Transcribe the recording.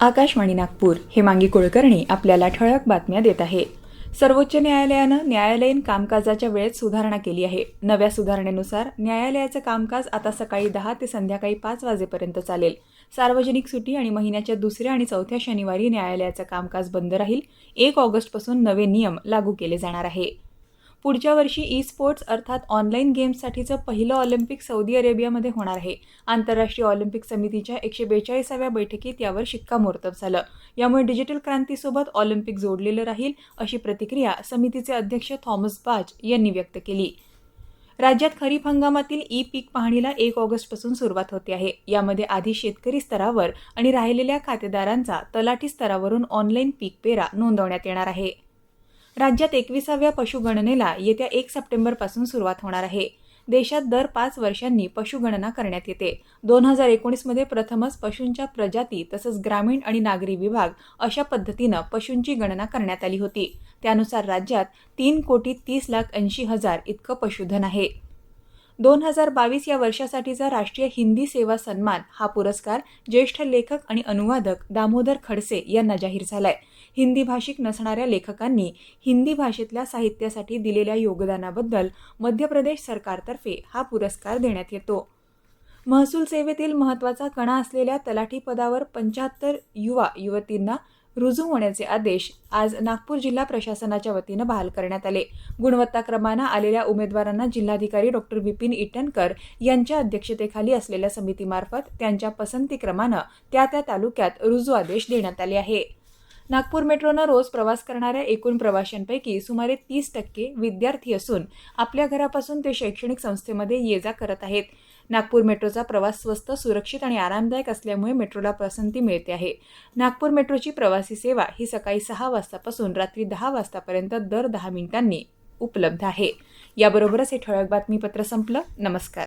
आकाशवाणी नागपूर हेमांगी कुलकर्णी आपल्याला ठळक बातम्या देत आहे. सर्वोच्च न्यायालयानं न्यायालयीन कामकाजाच्या वेळेत सुधारणा केली आहे. नव्या सुधारणेनुसार न्यायालयाचं कामकाज आता सकाळी दहा ते संध्याकाळी पाच वाजेपर्यंत चालेल. सार्वजनिक सुटी आणि महिन्याच्या दुसऱ्या आणि चौथ्या शनिवारी न्यायालयाचं कामकाज बंद राहील. एक ऑगस्टपासून नवे नियम लागू केले जाणार आहे. पुढच्या वर्षी ई स्पोर्ट्स अर्थात ऑनलाईन गेम्ससाठीचं पहिलं ऑलिम्पिक सौदी अरेबियामध्ये होणार आहे. आंतरराष्ट्रीय ऑलिम्पिक समितीच्या एकशे बेचाळीसाव्या बैठकीत यावर शिक्कामोर्तब झालं. यामुळे डिजिटल क्रांतीसोबत ऑलिम्पिक जोडलेलं राहील अशी प्रतिक्रिया समितीचे अध्यक्ष थॉमस बाज यांनी व्यक्त केली. राज्यात खरीप हंगामातील ई पीक पाहणीला एक ऑगस्टपासून सुरुवात होते आहे. यामध्ये आधी शेतकरी स्तरावर आणि राहिलेल्या खातेदारांचा तलाठी स्तरावरून ऑनलाईन पीक पेरा नोंदवण्यात येणार आहे. राज्यात एकविसाव्या पशुगणनेला येत्या एक सप्टेंबरपासून सुरुवात होणार आहे. देशात दर पाच वर्षांनी पशुगणना करण्यात येते. दोन हजार एकोणीसमध्ये प्रथमच पशूंच्या प्रजाती तसंच ग्रामीण आणि नागरी विभाग अशा पद्धतीनं पशूंची गणना करण्यात आली होती. त्यानुसार राज्यात तीन कोटी तीस लाख ऐंशी हजार इतकं पशुधन आहे. दोन हजार बावीस या वर्षासाठीचा राष्ट्रीय हिंदी सेवा सन्मान हा पुरस्कार ज्येष्ठ लेखक आणि अनुवादक दामोदर खडसे यांना जाहीर झालाय. हिंदी भाषिक नसणाऱ्या लेखकांनी हिंदी भाषेतल्या साहित्यासाठी दिलेल्या योगदानाबद्दल मध्य प्रदेश सरकारतर्फे हा पुरस्कार देण्यात येतो. महसूल सेवेतील महत्त्वाचा कणा असलेल्या तलाठी पदावर पंच्याहत्तर युवा युवतींना रुजू होण्याचे आदेश आज नागपूर जिल्हा प्रशासनाच्या वतीनं बहाल करण्यात आले. गुणवत्ता क्रमानं आलेल्या उमेदवारांना जिल्हाधिकारी डॉक्टर विपिन इटनकर यांच्या अध्यक्षतेखाली असलेल्या समितीमार्फत त्यांच्या पसंतीक्रमानं त्या त्या तालुक्यात रुजू आदेश देण्यात आले आहे. नागपूर मेट्रोनं रोज प्रवास करणाऱ्या एकूण प्रवाशांपैकी सुमारे तीस टक्के विद्यार्थी असून आपल्या घरापासून ते शैक्षणिक संस्थेमध्ये ये जा करत आहेत. नागपूर मेट्रोचा प्रवास स्वस्त सुरक्षित आणि आरामदायक असल्यामुळे मेट्रोला पसंती मिळते आहे. नागपूर मेट्रोची प्रवासी सेवा ही सकाळी सहा वाजतापासून रात्री दहा वाजतापर्यंत दर दहा मिनिटांनी उपलब्ध आहे. याबरोबरच हे ठळक बातमीपत्र संपलं. नमस्कार.